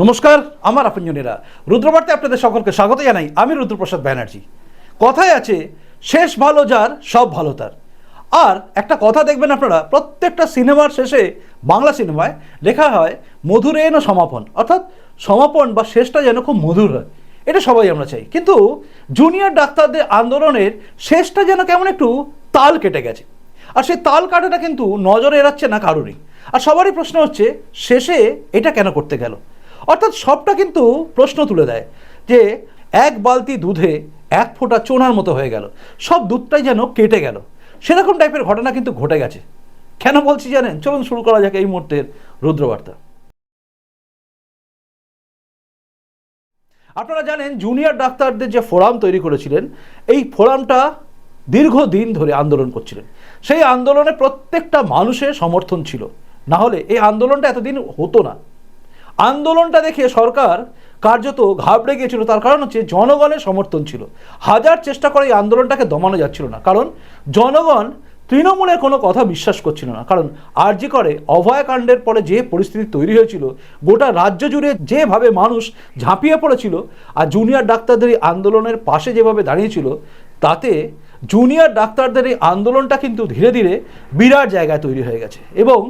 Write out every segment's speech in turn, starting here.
নমস্কার, আমার আপনজনেরা। রুদ্রবার্তে আপনাদের সকলকে স্বাগত জানাই। আমি রুদ্রপ্রসাদ ব্যানার্জি। কথায় আছে, শেষ ভালো যার, সব ভালো তার। আর একটা কথা দেখবেন আপনারা, প্রত্যেকটা সিনেমার শেষে, বাংলা সিনেমায় লেখা হয় মধুরেন সমাপন। অর্থাৎ সমাপন বা শেষটা যেন খুব মধুর হয়। এটা সবাই আমরা চাই। কিন্তু জুনিয়র ডাক্তারদের আন্দোলনের শেষটা যেন কেমন একটু তাল কেটে গেছে। আর সেই তাল কাটাটা কিন্তু নজরে এড়াচ্ছে না কারোরই। আর সবারই প্রশ্ন হচ্ছে, শেষে এটা কেন করতে গেল? অর্থাৎ সবটা কিন্তু প্রশ্ন তুলে দেয় যে এক বালতি দুধে এক ফোঁটা চোনার মতো হয়ে গেল। সব দুধটাই যেন কেটে গেল। সেরকম টাইপের ঘটনা কিন্তু ঘটে গেছে। কেন বলছি জানেন? চলুন শুরু করা যাক এই মুহূর্তের রুদ্রবার্তা। আপনারা জানেন জুনিয়র ডাক্তারদের যে ফোরাম তৈরি করেছিলেন, এই ফোরামটা দীর্ঘদিন ধরে আন্দোলন করছিলেন। সেই আন্দোলনে প্রত্যেকটা মানুষের সমর্থন ছিল। না হলে এই আন্দোলনটা এতদিন হতো না। আন্দোলনটা দেখে সরকার কার্যত ঘাবড়ে গিয়েছিল। তার কারণ হচ্ছে জনগণের সমর্থন ছিল। হাজার চেষ্টা করে এই আন্দোলনটাকে দমানো যাচ্ছিল না। কারণ জনগণ তৃণমূলের কোনো কথা বিশ্বাস করছিল না। কারণ আরজি করে অভয়াকাণ্ডের পরে যে পরিস্থিতি তৈরি হয়েছিল, গোটা রাজ্য জুড়ে যেভাবে মানুষ ঝাঁপিয়ে পড়েছিল আর জুনিয়র ডাক্তারদের এই আন্দোলনের পাশে যেভাবে দাঁড়িয়েছিল, তাতে জুনিয়র ডাক্তারদের এই আন্দোলনটা কিন্তু ধীরে ধীরে বিরাট জায়গায় তৈরি হয়ে গেছে। এবং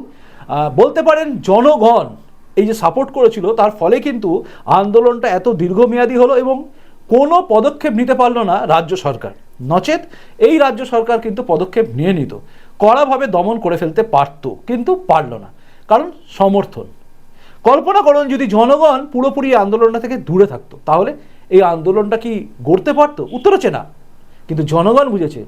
বলতে পারেন জনগণ এই যে সাপোর্ট করেছিল, তার ফলে কিন্তু আন্দোলনটা এত দীর্ঘমেয়াদী হলো এবং কোনো পদক্ষেপ নিতে পারল না রাজ্য সরকার। নচেত এই রাজ্য সরকার কিন্তু পদক্ষেপ নিয়ে নিত। কড়াভাবে দমন করে ফেলতে পারত, কিন্তু পারল না। কারণ সমর্থন। কল্পনা করুন যদি জনগণ পুরোপুরি আন্দোলনটা থেকে দূরে থাকতো, তাহলে এই আন্দোলনটা কি গড়তে পারতো? উত্তর হচ্ছে না। কিন্তু জনগণ বুঝেছে,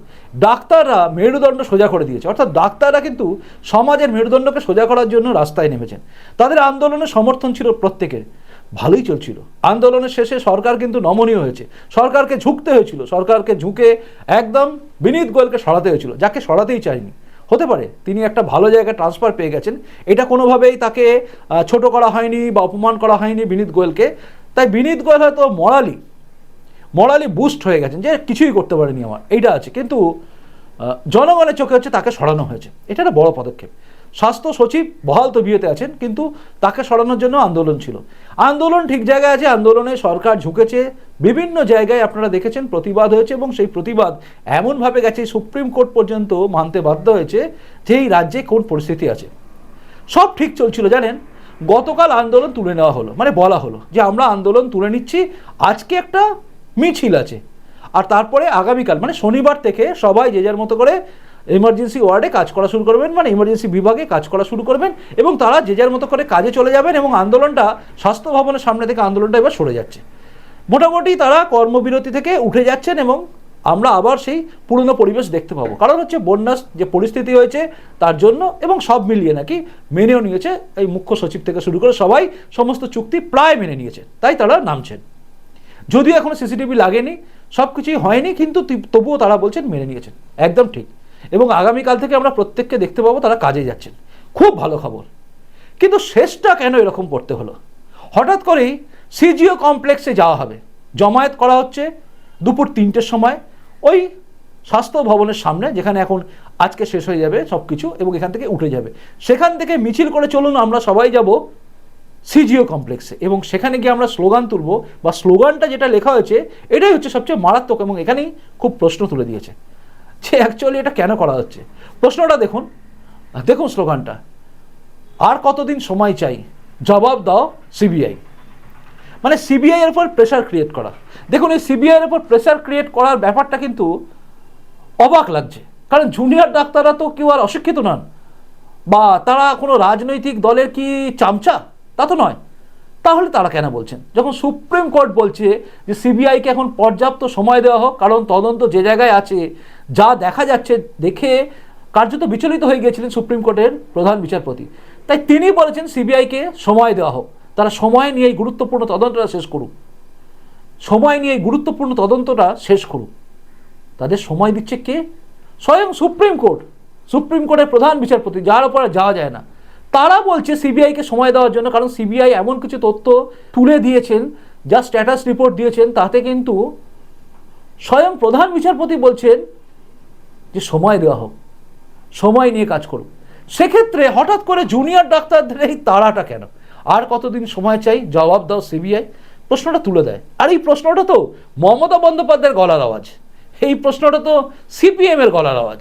ডাক্তাররা মেরুদণ্ড সোজা করে দিয়েছে। অর্থাৎ ডাক্তাররা কিন্তু সমাজের মেরুদণ্ডকে সোজা করার জন্য রাস্তায় নেমেছেন। তাদের আন্দোলনের সমর্থন ছিল প্রত্যেকের, ভালোই চলছিল। আন্দোলনের শেষে সরকার কিন্তু নমনীয় হয়েছে। সরকারকে ঝুঁকতে হয়েছিল, সরকারকে ঝুঁকে একদম বিনীত গোয়েলকে সরাতে হয়েছিল, যাকে সরাতেই চায়নি হতে পারে, তিনি একটা ভালো জায়গায় ট্রান্সফার পেয়ে গেছেন। এটা কোনোভাবেই তাকে ছোট করা হয়নি বা অপমান করা হয়নি বিনীত গোয়েলকে তাই বিনীত গোয়েল হয়তো মরালি মরালি বুস্ট হয়ে গেছেন যে কিছুই করতে পারেনি আমার, এইটা আছে। কিন্তু জনগণের চোখে হচ্ছে তাকে সরানো হয়েছে। এটা একটা বড় পদক্ষেপ। স্বাস্থ্য সচিব বহাল তবিয়তে আছেন, কিন্তু তাকে সরানোর জন্য আন্দোলন ছিল। আন্দোলন ঠিক জায়গায় আছে, আন্দোলনে সরকার ঝুঁকেছে। বিভিন্ন জায়গায় আপনারা দেখেছেন প্রতিবাদ হয়েছে এবং সেই প্রতিবাদ এমনভাবে গেছে, সুপ্রিম কোর্ট পর্যন্ত মানতে বাধ্য হয়েছে যে এই রাজ্যে কোন পরিস্থিতি আছে। সব ঠিক চলছিল, জানেন? গতকাল আন্দোলন তুলে নেওয়া হলো। মানে বলা হলো যে আমরা আন্দোলন তুলে নিচ্ছি। আজকে একটা মিছিল আছে। আর তারপরে আগামীকাল মানে শনিবার থেকে সবাই যে যার মতো করে এমার্জেন্সি ওয়ার্ডে কাজ করা শুরু করবেন মানে ইমার্জেন্সি বিভাগে কাজ করা শুরু করবেন এবং তারা যে যার মতো করে কাজে চলে যাবেন এবং আন্দোলনটা, স্বাস্থ্য ভবনের সামনে থেকে আন্দোলনটা এবার সরে যাচ্ছে। মোটামুটি তারা কর্মবিরতি থেকে উঠে যাচ্ছেন এবং আমরা আবার সেই পুরনো পরিবেশ দেখতে পাবো। কারণ হচ্ছে বন্যার যে পরিস্থিতি হয়েছে তার জন্য এবং সব মিলিয়ে নাকি মেনেও নিয়েছে এই মুখ্য সচিব থেকে শুরু করে সবাই সমস্ত চুক্তি প্রায় মেনে নিয়েছে। তাই তারা নামছেন। যদিও এখনও সিসিটিভি লাগেনি সব কিছুই হয়নি, কিন্তু তবুও তারা বলছেন মেনে নিয়েছেন। একদম ঠিক। এবং আগামীকাল থেকে আমরা প্রত্যেককে দেখতে পাবো তারা কাজে যাচ্ছেন। খুব ভালো খবর। কিন্তু শেষটা কেন এরকম করতে হলো? হঠাৎ করেই সিজিও কমপ্লেক্সে যাওয়া হবে। জমায়েত করা হচ্ছে দুপুর তিনটের সময় ওই স্বাস্থ্য ভবনের সামনে, যেখানে এখন আজকে শেষ হয়ে যাবে সব কিছু এবং এখান থেকে উঠে যাবে। সেখান থেকে মিছিল করে চলুন, আমরা সবাই যাব সিজিও কমপ্লেক্সে এবং সেখানে গিয়ে আমরা স্লোগান তুলব বা স্লোগানটা যেটা লেখা হয়েছে, এটাই হচ্ছে সবচেয়ে মারাত্মক এবং এখানেই খুব প্রশ্ন তুলে দিয়েছে যে অ্যাকচুয়ালি এটা কেন করা হচ্ছে? প্রশ্নটা দেখুন দেখুন স্লোগানটা। আর কতদিন সময় চাই? জবাব দাও সিবিআই মানে সিবিআই এর উপর প্রেশার ক্রিয়েট করা। দেখুন, এই সিবিআই এর উপর প্রেশার ক্রিয়েট করার ব্যাপারটা কিন্তু অবাক লাগছে। কারণ জুনিয়র ডাক্তাররা তো কেউ আর অশিক্ষিত নন। বা তারা কোনো রাজনৈতিক দলের কি চামচা? তা তো নয়। তাহলে তারা কেন বলছেন? যখন সুপ্রিম কোর্ট বলছে যে সিবিআইকে এখন পর্যাপ্ত সময় দেওয়া হোক, কারণ তদন্ত যে জায়গায় আছে, যা দেখা যাচ্ছে, দেখে কার্যত বিচলিত হয়ে গিয়েছিলেন সুপ্রিম কোর্টের প্রধান বিচারপতি। তাই তিনি বলেছেন সিবিআইকে সময় দেওয়া হোক। তারা সময় নিয়ে এই গুরুত্বপূর্ণ তদন্তটা শেষ করুক। সময় নিয়ে এই গুরুত্বপূর্ণ তদন্তটা শেষ করুক। তাদের সময় দিচ্ছে কে? স্বয়ং সুপ্রিম কোর্ট। সুপ্রিম কোর্টের প্রধান বিচারপতি, যার উপরে যাওয়া যায় না। তারা বলছে সিবিআইকে সময় দেওয়ার জন্য, কারণ সিবিআই এমন কিছু তথ্য তুলে দিয়েছেন, যা স্ট্যাটাস রিপোর্ট দিয়েছেন, তাতে কিন্তু স্বয়ং প্রধান বিচারপতি বলছেন যে সময় দেওয়া হোক, সময় নিয়ে কাজ করুক। সেক্ষেত্রে হঠাৎ করে জুনিয়র ডাক্তারদের এই তাড়াটা কেন? আর কতদিন সময় চাই? জবাব দাও সিবিআই প্রশ্নটা তুলে দেয়। আর এই প্রশ্নটা তো মমতা বন্দ্যোপাধ্যায়ের গলার আওয়াজ। এই প্রশ্নটা তো সিপিএমের গলার আওয়াজ।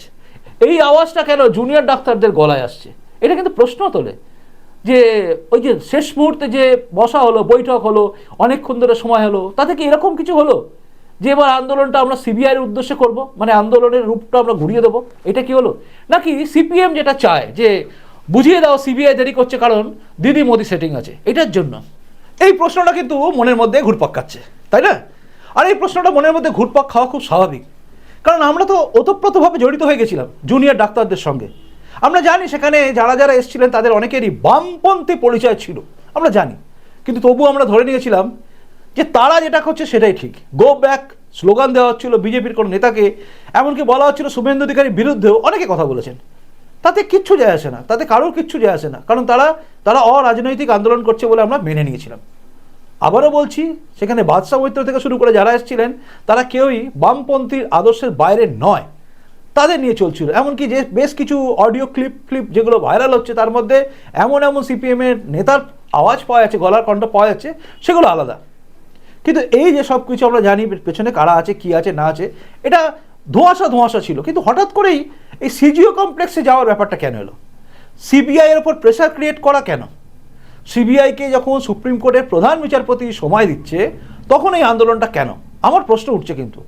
এই আওয়াজটা কেন জুনিয়র ডাক্তারদের গলায় আসছে? এটা কিন্তু প্রশ্ন তোলে। যে ওই যে শেষ মুহূর্তে যে বসা হলো, বৈঠক হলো, অনেকক্ষণ ধরে সময় হলো, তাতে কি এরকম কিছু হলো? যে এবার আন্দোলনটা আমরা সিবিআইয়ের উদ্দেশ্যে করব মানে আন্দোলনের রূপটা আমরা ঘুরিয়ে দেবো, এটা কি হলো? নাকি সিপিএম যেটা চায় যে বুঝিয়ে দাও সিবিআই দেরি করছে কারণ দিদি মোদি সেটিং আছে, এটার জন্য। এই প্রশ্নটা কিন্তু মনের মধ্যে ঘুরপাক খাচ্ছে, তাই না? আর এই প্রশ্নটা মনের মধ্যে ঘুরপাক খাওয়া খুব স্বাভাবিক। কারণ আমরা তো ওতপ্রোতভাবে জড়িত হয়ে গেছিলাম জুনিয়র ডাক্তারদের সঙ্গে। আমরা জানি সেখানে যারা যারা এসেছিলেন তাদের অনেকেরই বামপন্থী পরিচয় ছিল। আমরা জানি। কিন্তু তবুও আমরা ধরে নিয়েছিলাম যে তারা যেটা করছে সেটাই ঠিক। গো ব্যাক স্লোগান দেওয়া হচ্ছিল বিজেপির কোনো নেতাকে। এমনকি বলা হচ্ছিল শুভেন্দু অধিকারীর বিরুদ্ধেও অনেকে কথা বলেছেন। তাতে কিচ্ছু যায় আসে না। তাতে কারোর কিচ্ছু যায় আসে না। কারণ তারা তারা অরাজনৈতিক আন্দোলন করছে বলে আমরা মেনে নিয়েছিলাম। আবারও বলছি, সেখানে বাদশাহ মৈত্র থেকে শুরু করে যারা এসেছিলেন, তারা কেউই বামপন্থীর আদর্শের বাইরে নয়। তাদের নিয়ে চলছিল। এমনকি যে বেশ কিছু অডিও ক্লিপ ক্লিপ যেগুলো ভাইরাল হচ্ছে, তার মধ্যে এমন এমন সিপিএমের নেতার আওয়াজ পাওয়া যাচ্ছে, গলার কণ্ঠ পাওয়া যাচ্ছে, সেগুলো আলাদা। কিন্তু এই যে সব কিছু আমরা জানি পেছনে কারা আছে, কি আছে, না আছে, এটা ধোঁয়াশা ধোঁয়াশা ছিল। কিন্তু হঠাৎ করেই এই সিজিও কমপ্লেক্সে যাওয়ার ব্যাপারটা কেন এলো? সিবিআই এর ওপর প্রেশার ক্রিয়েট করা কেন? সিবিআইকে যখন সুপ্রিম কোর্টের প্রধান বিচারপতি সময় দিচ্ছে, তখন এই আন্দোলনটা কেন? আমার প্রশ্ন উঠছে কিন্তু।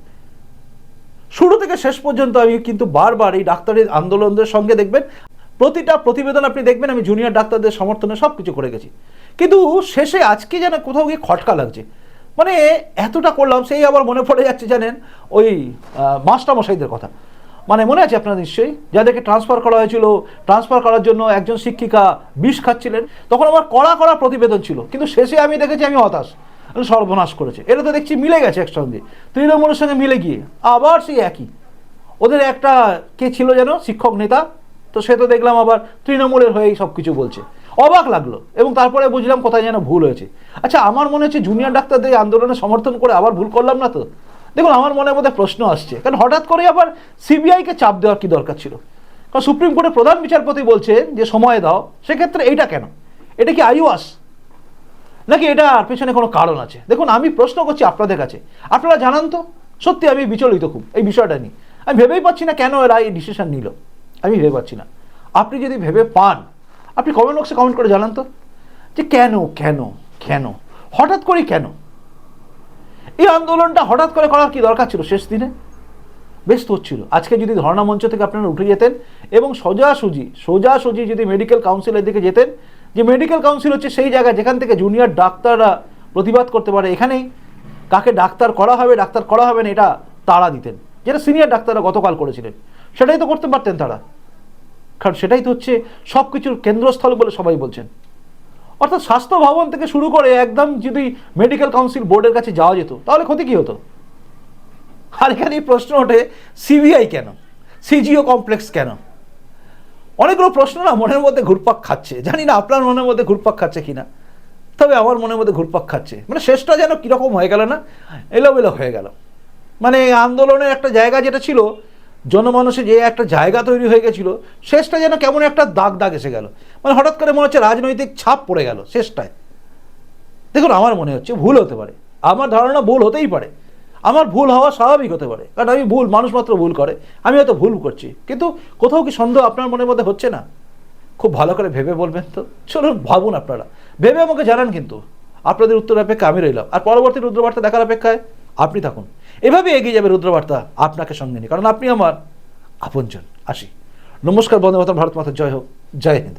শুরু থেকে শেষ পর্যন্ত আমি কিন্তু বারবার এই ডাক্তারের আন্দোলনদের সঙ্গে দেখবেন, প্রতিটা প্রতিবেদন আপনি দেখবেন, আমি জুনিয়র ডাক্তারদের সমর্থনে সব কিছু করে গেছি। কিন্তু শেষে আজকে যেন কোথাও গিয়ে খটকা লাগছে। মানে এতটা করলাম, সেই আবার মনে পড়ে যাচ্ছে জানেন, ওই মাস্টারমশাইদের কথা। মানে মনে আছে আপনার নিশ্চয়ই? যাদেরকে ট্রান্সফার করা হয়েছিল ট্রান্সফার করার জন্য একজন শিক্ষিকা বিষ খাচ্ছিলেন, তখন আমার কড়া কড়া প্রতিবেদন ছিল। কিন্তু শেষে আমি দেখেছি আমি হতাশ। সর্বনাশ করেছে। এটা তো দেখছি মিলে গেছে একসঙ্গে। তৃণমূলের সঙ্গে মিলে গিয়ে। আবার সেই একই। ওদের একটা কে ছিল যেন? শিক্ষক নেতা। তো সে তো দেখলাম আবার তৃণমূলের হয়েই সব কিছু বলছে। অবাক লাগল। এবং তারপরে বুঝলাম কোথায় যেন ভুল হয়েছে। আচ্ছা আমার মনে হচ্ছে জুনিয়র ডাক্তারদের আন্দোলনে সমর্থন করে আবার ভুল করলাম না তো? দেখুন, আমার মনের মধ্যে প্রশ্ন আসছে। কারণ হঠাৎ করে আবার সিবিআইকে চাপ দেওয়ার কি দরকার ছিল? কারণ সুপ্রিম কোর্টের প্রধান বিচারপতি বলছেন যে, সময় দাও। সেক্ষেত্রে এইটা কেন? এটা কি আইওয়াস? নাকি এটা পেছনে কোনো কারণ আছে? দেখুন, আমি প্রশ্ন করছি আপনাদের কাছে। আপনারা জানান তো। সত্যি আমি বিচলিত খুব এই বিষয়টা নিয়ে। আমি ভেবেই পাচ্ছি না কেন এরা এই ডিসিশন নিল। আমি ভেবে পাচ্ছি না। আপনি যদি ভেবে পান, আপনি কমেন্ট বক্সে কমেন্ট করে জানান তো। যে কেন কেন কেন? হঠাৎ করে কেন? এই আন্দোলনটা হঠাৎ করে করার কি দরকার ছিল শেষ দিনে? বেশ তো হচ্ছিল। আজকে যদি ধর্ণা মঞ্চ থেকে আপনারা উঠে যেতেন এবং সোজাসুজি সোজাসুজি যদি মেডিকেল কাউন্সিলের দিকে যেতেন যে মেডিকেল কাউন্সিল হচ্ছে সেই জায়গা যেখান থেকে জুনিয়র ডাক্তাররা প্রতিবাদ করতে পারে, এখানেই কাকে ডাক্তার করা হবে, ডাক্তার করা হবে না, এটা তারা দিতেন। যেটা সিনিয়র ডাক্তাররা গতকাল করেছিলেন, সেটাই তো করতে পারতেন তারা। কারণ সেটাই তো হচ্ছে সব কিছুর কেন্দ্রস্থল বলে সবাই বলছেন। অর্থাৎ স্বাস্থ্য ভবন থেকে শুরু করে একদম যদি মেডিকেল কাউন্সিল বোর্ডের কাছে যাওয়া যেত, তাহলে ক্ষতি কী হতো? আর এখানে প্রশ্ন ওঠে সিবিআই কেন? সিজিও কমপ্লেক্স কেন? অনেকগুলো প্রশ্ন না মনের মধ্যে ঘুরপাক খাচ্ছে। জানি না আপনার মনের মধ্যে ঘুরপাক খাচ্ছে কিনা। তবে আমার মনের মধ্যে ঘুরপাক খাচ্ছে। মানে শেষটা যেন কীরকম হয়ে গেল না? এলোমেলো হয়ে গেল। মানে আন্দোলনের একটা জায়গা যেটা ছিল জনমানসে যে একটা জায়গা তৈরি হয়ে গেছিল, শেষটা যেন কেমন একটা দাগ দাগ এসে গেল। মানে হঠাৎ করে মনে হচ্ছে রাজনৈতিক ছাপ পড়ে গেল শেষটায়। দেখুন, আমার মনে হচ্ছে ভুল হতে পারে। আমার ধারণা ভুল হতেই পারে। আমার ভুল হওয়া স্বাভাবিক হতে পারে। কারণ আমি ভুল, মানুষ মাত্র ভুল করে। আমি হয়তো ভুল করছি। কিন্তু কোথাও কি সন্দেহ আপনার মনের মধ্যে হচ্ছে না? খুব ভালো করে ভেবে বলবেন তো। চলুন, ভাবুন আপনারা। ভেবে আমাকে জানান কিন্তু। আপনাদের উত্তর অপেক্ষা আমি রইলাম। আর পরবর্তী রুদ্রবার্তা দেখার অপেক্ষায় আপনি থাকুন। এভাবে এগিয়ে যাবে রুদ্রবার্তা আপনাকে সঙ্গে নিয়ে। কারণ আপনি আমার আপনজন। আসি। নমস্কার, বন্দে মাতা ভারত মাতা। জয় হোক। জয় হিন্দ।